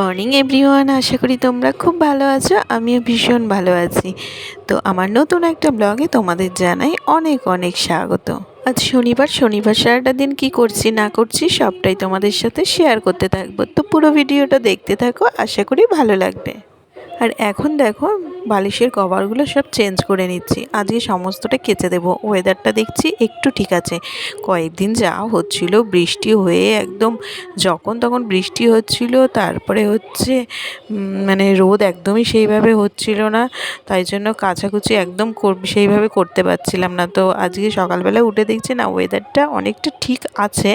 Morning everyone আশা করি তোমরা খুব ভালো আছো। আমিও ভীষণ ভালো আছি। তো আমার নতুন একটা ব্লগে তোমাদের জানাই অনেক অনেক স্বাগত। আজ শনিবার শনিবার সারাটা দিন কি করছি, না করছি সবটাই তোমাদের সাথে শেয়ার করতে থাকব। তো পুরো ভিডিওটা দেখতে থাকো, আশা করি ভালো লাগবে। আর এখন দেখো বালিশের কভারগুলো সব চেঞ্জ করে নিচ্ছি। আজকে সমস্তটা কেচে দেবো। ওয়েদারটা দেখছি একটু ঠিক আছে। কয়েকদিন যা হচ্ছিল বৃষ্টি হয়ে একদম যখন তখন বৃষ্টি হচ্ছিল, তারপরে হচ্ছে মানে রোদ একদমই সেইভাবে হচ্ছিল না। তাই জন্য কাচাকুচি একদম সেইভাবে করতে পারছিলাম না। তো আজকে সকালবেলা উঠে দেখছি, না ওয়েদারটা অনেকটা ঠিক আছে।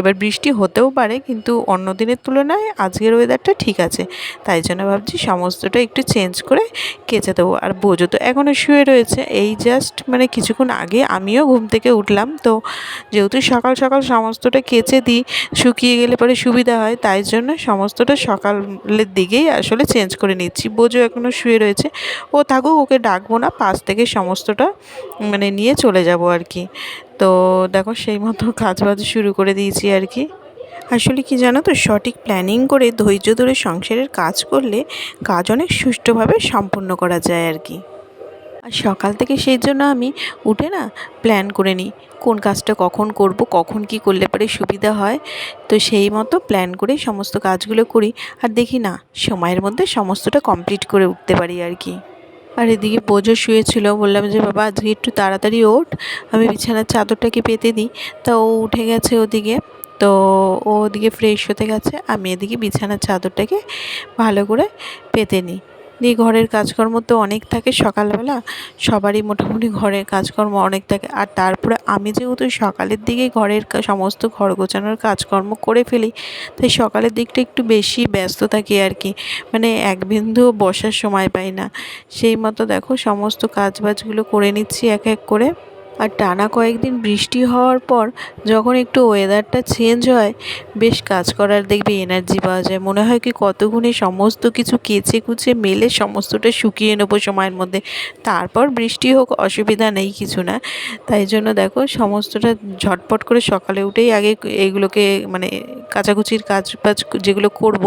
এবার বৃষ্টি হতেও পারে, কিন্তু অন্য দিনের তুলনায় আজকের ওয়েদারটা ঠিক আছে। তাই জন্য ভাবছি সমস্তটা একটু চেঞ্জ করে কেচে দেবো। আর বোঝো তো এখনও শুয়ে রয়েছে। এই জাস্ট মানে কিছুক্ষণ আগে আমিও ঘুম থেকে উঠলাম। তো যেহেতু সকাল সকাল সমস্তটা কেচে দিই, শুকিয়ে গেলে পরে সুবিধা হয়, তাই জন্য সমস্তটা সকালের দিকেই আসলে চেঞ্জ করে নিচ্ছি। বোঝো এখনও শুয়ে রয়েছে। ও থাকুক, ওকে ডাকবো না, পাশ থেকে সমস্তটা মানে নিয়ে চলে যাব আর কি। তো দেখো, সেই মতো কাজ বাজ শুরু করে দিয়েছি আর কি। আসলে কি জানো তো, সঠিক প্ল্যানিং করে ধৈর্য ধরে সংসারের কাজ করলে কাজ অনেক সুষ্ঠুভাবে সম্পন্ন করা যায় আর কি। আর সকাল থেকে সেই জন্য আমি উঠে না প্ল্যান করে নিই, কোন কাজটা কখন করব, কখন কি করলে পরে সুবিধা হয়। তো সেই মতো প্ল্যান করে সমস্ত কাজগুলো করি আর দেখি না, সময়ের মধ্যে সমস্তটা কমপ্লিট করে উঠতে পারি আর কি। আর এদিকে বোঝো শুয়েছিল, বললাম যে, বাবা, আজকে একটু তাড়াতাড়ি ওঠ, আমি বিছানার চাদরটাকে পেতে দিই। তা ও উঠে গেছে ওদিকে। তো ও ওদিকে ফ্রেশ হতে গেছে, আমি এদিকে বিছানার চাদরটাকে ভালো করে পেতে নিই। দিয়ে ঘরের কাজকর্ম তো অনেক থাকে সকালবেলা, সবারই মোটামুটি ঘরের কাজকর্ম অনেক থাকে। আর তারপরে আমি যেহেতু সকালের দিকে ঘরের সমস্ত ঘর গোছানোর কাজকর্ম করে ফেলি, তাই সকালের দিকটা একটু বেশি ব্যস্ত থাকি আর কি। মানে এক বিন্দু বসার সময় পাই না। সেই মতো দেখো, সমস্ত কাজ বাজগুলো করে নিচ্ছি এক এক করে। আর টানা কয়েকদিন বৃষ্টি হওয়ার পর যখন একটু ওয়েদারটা চেঞ্জ হয়, বেশ কাজ করার দেখবে এনার্জি পাওয়া যায়। মনে হয় কি কতগুণে সমস্ত কিছু কেচে কুচে মেলে সমস্তটা শুকিয়ে নেব সময়ের মধ্যে। তারপর বৃষ্টি হোক, অসুবিধা নেই কিছু না। তাই জন্য দেখো সমস্তটা ঝটপট করে সকালে উঠেই আগে এগুলোকে মানে কাচাকুচির কাজ বাজ যেগুলো করব,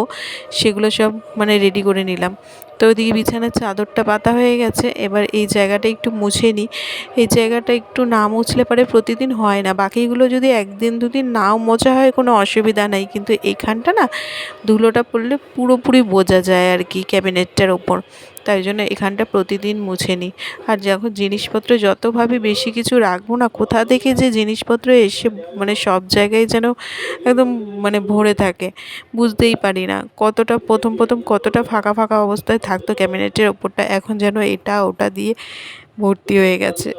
সেগুলো সব মানে রেডি করে নিলাম। তো ওইদিকে বিছানার চাদরটা পাতা হয়ে গেছে। এবার এই জায়গাটা একটু মুছে নিই। এই জায়গাটা একটু না মুছলে পরে প্রতিদিন হয় না। বাকিগুলো যদি একদিন দুদিন নাও মোছা হয় কোনো অসুবিধা নাই। কিন্তু এইখানটা না ধুলোটা পড়লে পুরোপুরি বোঝা যায় আর কি ক্যাবিনেটটার ওপর। তাই জন্য এখানটা প্রতিদিন মুছে নিই। আর যখন জিনিসপত্র যতভাবে বেশি কিছু রাখব না, কোথা থেকে যে জিনিসপত্র এসে মানে সব জায়গায় যেন একদম মানে ভরে থাকে, বুঝতেই পারি না। কতটা প্রথম প্রথম কতটা ফাঁকা ফাঁকা অবস্থায় থাকতো ক্যাবিনেটের ওপরটা, এখন যেন এটা ওটা দিয়ে ভর্তি হয়ে গেছে।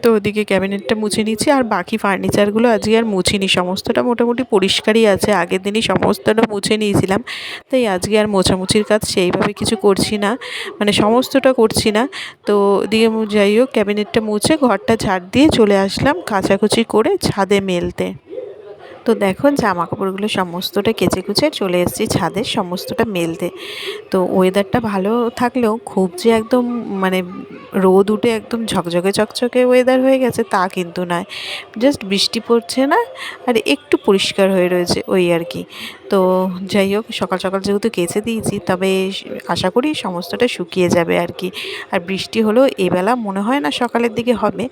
তো ওদিকে ক্যাবিনেটটা মুছে নিচ্ছি আর বাকি ফার্নিচারগুলো আজকে আর মুছিনি। সমস্তটা মোটামুটি পরিষ্কারই আছে। আগের দিনই সমস্তটা মুছে নিয়েছিলাম। তাই আজকে আর মোছামুছির কাজ সেইভাবে কিছু করছি না। মানে সমস্তটা করছি না। তো ওদিকে যাই হোক, ক্যাবিনেটটা মুছে ঘরটা ঝাড় দিয়ে চলে আসলাম কাচাকুচি করে ছাদে মেলতে। তো দেখো জামা কাপড়গুলো সমস্তটা কেচে কুচে চলে এসেছি ছাদের সমস্তটা মেলতে। তো ওয়েদারটা ভালো থাকলেও খুব যে একদম মানে রোদ উঠে একদম ঝকঝকে চকচকে ওয়েদার হয়ে গেছে, তা কিন্তু নয়। জাস্ট বৃষ্টি পড়ছে না, আর একটু পরিষ্কার হয়ে রয়েছে ওই আর কি। তো যাই হোক, সকাল সকাল যেহেতু কেচে দিয়েছি, তবে আশা করি সমস্তটা শুকিয়ে যাবে আর কি। আর বৃষ্টি হলেও এবেলা মনে হয় না সকালের দিকে হবে।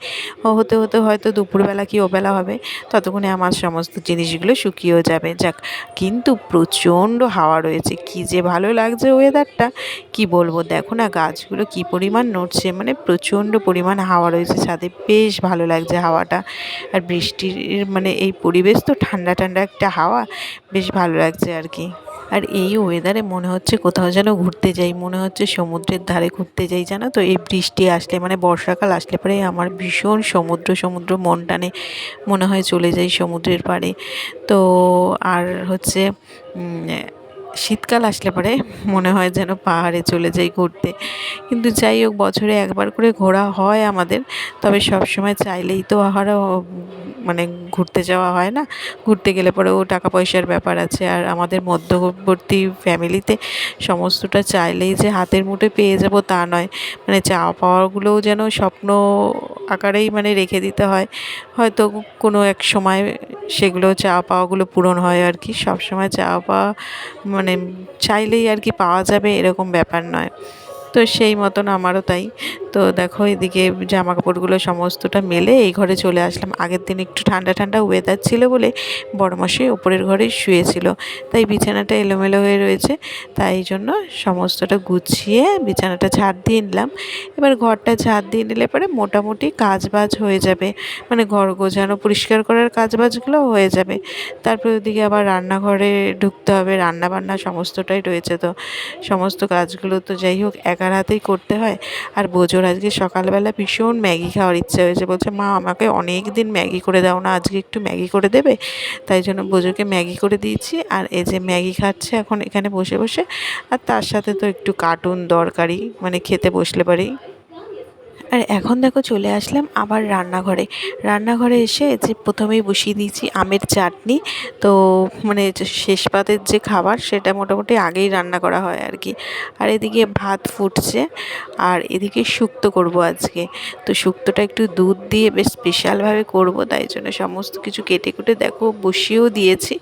হতে হতে হয়তো দুপুরবেলা কি ওবেলা হবে, ততক্ষণে আমার সমস্ত জিনিসগুলো শুকিয়েও যাবে। যাক, কিন্তু প্রচণ্ড হাওয়া রয়েছে, কি যে ভালো লাগছে ওয়েদারটা কি বলব? দেখো না গাছগুলো কি পরিমাণ নড়ছে মানে প্রচণ্ড পরিমাণ হাওয়া রয়েছে, ছাদে বেশ ভালো লাগছে হাওয়াটা। আর বৃষ্টির মানে এই পরিবেশ তো ঠান্ডা ঠান্ডা একটা হাওয়া, বেশ ভালো লাগছে আর কি। আর এই ওয়েদারে মনে হচ্ছে কোথাও যেন ঘুরতে যাই, মনে হচ্ছে সমুদ্রের ধারে ঘুরতে যাই, জানো তো? এই বৃষ্টি আসলে মানে বর্ষাকাল আসলে পরে আমার ভীষণ সমুদ্র সমুদ্র মন টানে, মনে হয় চলে যাই সমুদ্রের পাড়ে। তো আর হচ্ছে শীতকাল আসলে পরে মনে হয় যেন পাহাড়ে চলে যাই ঘুরতে। কিন্তু যাই হোক, বছরে একবার করে ঘোরা হয় আমাদের। তবে সব সময় চাইলেই তো আর মানে ঘুরতে যাওয়া হয় না। ঘুরতে গেলে পরেও টাকা পয়সার ব্যাপার আছে। আর আমাদের মধ্যবর্তী ফ্যামিলিতে সমস্তটা চাইলেই যে হাতের মুঠে পেয়ে যাব তা নয়। মানে চাওয়া পাওয়াগুলোও যেন স্বপ্ন আকারেই মানে রেখে দিতে হয়। হয়তো কোনো এক সময় সেগুলো চা পাওয়াগুলো পূরণ হয় আর কি। সবসময় চা পাওয়া মানে চাইলেই আর কি পাওয়া যাবে, এরকম ব্যাপার নয়। তো সেই মতন আমারও তাই। তো দেখো এদিকে জামা কাপড়গুলো সমস্তটা মেলে এই ঘরে চলে আসলাম। আগের দিন একটু ঠান্ডা ঠান্ডা ওয়েদার ছিল বলে বড়মাসি ওপরের ঘরেই শুয়েছিল। তাই বিছানাটা এলোমেলো হয়ে রয়েছে। তাই জন্য সমস্তটা গুছিয়ে বিছানাটা ঝাড় দিয়ে নিলাম। এবার ঘরটা ঝাড় দিয়ে নিলে পরে মোটামুটি কাজ বাজ হয়ে যাবে। মানে ঘর গোছানো, পরিষ্কার করার কাজ বাজগুলো হয়ে যাবে। তারপর ওদিকে আবার রান্নাঘরে ঢুকতে হবে। রান্না বান্না সমস্তটাই রয়েছে তো। সমস্ত কাজগুলো তো যাই হোক, একার হাতেই করতে হয়। আর বোঝোর আজকে সকালবেলা ভীষণ ম্যাগি খাওয়ার ইচ্ছা হয়েছে। বলছে, মা, আমাকে অনেক দিন ম্যাগি করে দাও না, আজকে একটু ম্যাগি করে দেবে? তাই জন্য বোঝোকে ম্যাগি করে দিয়েছি। আর এই যে ম্যাগি খাচ্ছে এখন এখানে বসে বসে। আর তার সাথে তো একটু কার্টুন দরকারি মানে খেতে বসলে পারেই আর এখন দেখো চলে আসলাম আবার রান্নাঘরে। রান্নাঘরে এসে যে প্রথমেই বসিয়ে দিয়েছি আমের চাটনি। তো মানে শেষ পাতের যে খাবার সেটা মোটামুটি আগেই রান্না করা হয় আর কি। আর এদিকে ভাত ফুটছে আর এদিকে শুক্তো করব আজকে। তো শুক্তোটা একটু দুধ দিয়ে বেশ স্পেশালভাবে করব, তাই জন্য সমস্ত কিছু কেটে কুটে দেখো বসিয়েও দিয়েছি।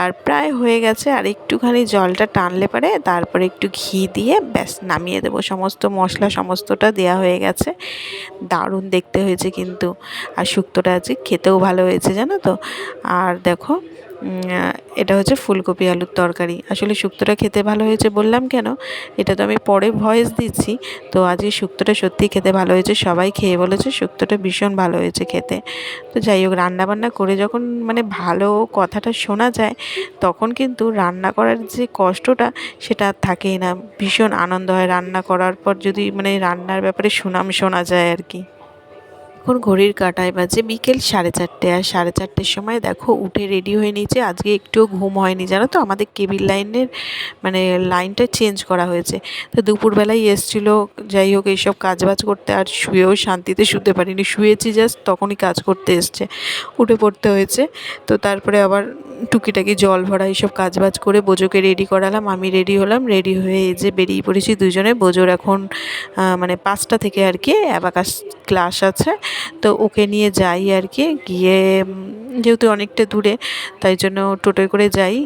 আর প্রায় হয়ে গেছে আর একটুখানি জলটা টানলে পারে, তারপরে একটু ঘি দিয়ে ব্যাস নামিয়ে দেবো। সমস্ত মশলা সমস্তটা দেওয়া হয়ে গেছে। দারুণ দেখতে হয়েছে কিন্তু। আর শুক্তোটা আছে খেতেও ভালো হয়েছে জানো তো? আর দেখো এটা হচ্ছে ফুলকপি আলুর তরকারি। আসলে শুক্তোটা খেতে ভালো হয়েছে বললাম কেন? এটা তো আমি পরে ভয়েস দিচ্ছি। তো আজকে শুক্তোটা সত্যিই খেতে ভালো হয়েছে, সবাই খেয়ে বলেছে শুক্তোটা ভীষণ ভালো হয়েছে খেতে। তো যাই হোক, রান্নাবান্না করে যখন মানে ভালো কথাটা শোনা যায়, তখন কিন্তু রান্না করার যে কষ্টটা সেটা আর থাকেই না। ভীষণ আনন্দ হয় রান্না করার পর যদি মানে রান্নার ব্যাপারে সুনাম শোনা যায় আর কি। এখন ঘড়ির কাটায় বাজে বিকেল সাড়ে চারটে। আর সাড়ে চারটের সময় দেখো উঠে রেডি হয়ে নিয়েছে। আজকে একটুও ঘুম হয়নি, জানো তো? আমাদের কেবিল লাইনের মানে লাইনটা চেঞ্জ করা হয়েছে। তো দুপুরবেলায় এসছিল, যাই হোক এইসব কাজবাজ করতে। আর শুয়েও শান্তিতে শুতে পারিনি। শুয়েছি জাস্ট তখনই কাজ করতে এসছে। উঠে পড়তে হয়েছে। তো তারপরে আবার টুকিটাকি জল ভরা এইসব কাজবাজ করে বোজোকে রেডি করালাম। আমি রেডি হলাম। রেডি হয়ে যে বেরিয়ে পড়েছি দুজনে। বোজোর এখন মানে পাঁচটা থেকে আর কি অ্যাবাকাস ক্লাস আছে। তো ওকে নিয়ে যাই আর কি। গিয়ে যেহেতু অনেকটা দূরে, তাই জন্য টোটোয় করে যাই।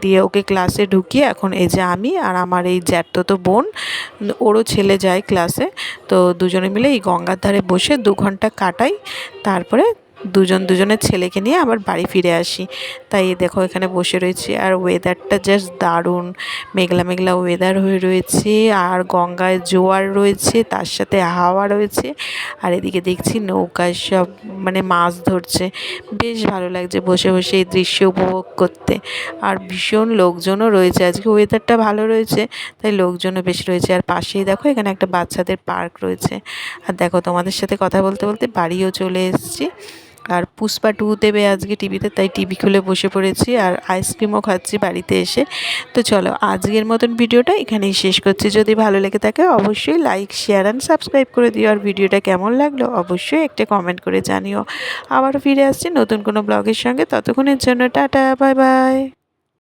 দিয়ে ওকে ক্লাসে ঢুকিয়ে এখন এই যে আমি আর আমার এই জ্যাঠতো বোন, ওরও ছেলে যায় ক্লাসে। তো দুজনে মিলে এই গঙ্গার ধারে বসে দু ঘণ্টা কাটাই। তারপরে দুজন দুজনের ছেলেকে নিয়ে আবার বাড়ি ফিরে আসি। তাই দেখো এখানে বসে রয়েছি। আর ওয়েদারটা জাস্ট দারুণ। মেঘলা মেঘলা ওয়েদার হয়ে রয়েছে। আর গঙ্গায় জোয়ার রয়েছে, তার সাথে হাওয়া রয়েছে। আর এদিকে দেখছি নৌকায় সব মানে মাছ ধরছে। বেশ ভালো লাগছে বসে বসে এই দৃশ্য উপভোগ করতে। আর ভীষণ লোকজনও রয়েছে। আজকে ওয়েদারটা ভালো রয়েছে, তাই লোকজনও বেশি রয়েছে। আর পাশেই দেখো এখানে একটা বাচ্চাদের পার্ক রয়েছে। আর দেখো তোমাদের সাথে কথা বলতে বলতে বাড়িও চলে এসেছি। আর পুষ্পা টু দেবে আজকে টিভিতে, তাই টিভি খুলে বসে পড়েছি আর আইসক্রিমও খাচ্ছি বাড়িতে এসে। তো চলো, আজকের মতন ভিডিওটা এখানেই শেষ করছি। যদি ভালো লেগে থাকে অবশ্যই লাইক শেয়ার অ্যান্ড সাবস্ক্রাইব করে দিও। আর ভিডিওটা কেমন লাগল অবশ্যই একটা কমেন্ট করে জানিও। আবার ফিরে আসছি নতুন কোনো ব্লগের সঙ্গে। ততক্ষণের জন্য টাটা বাই বাই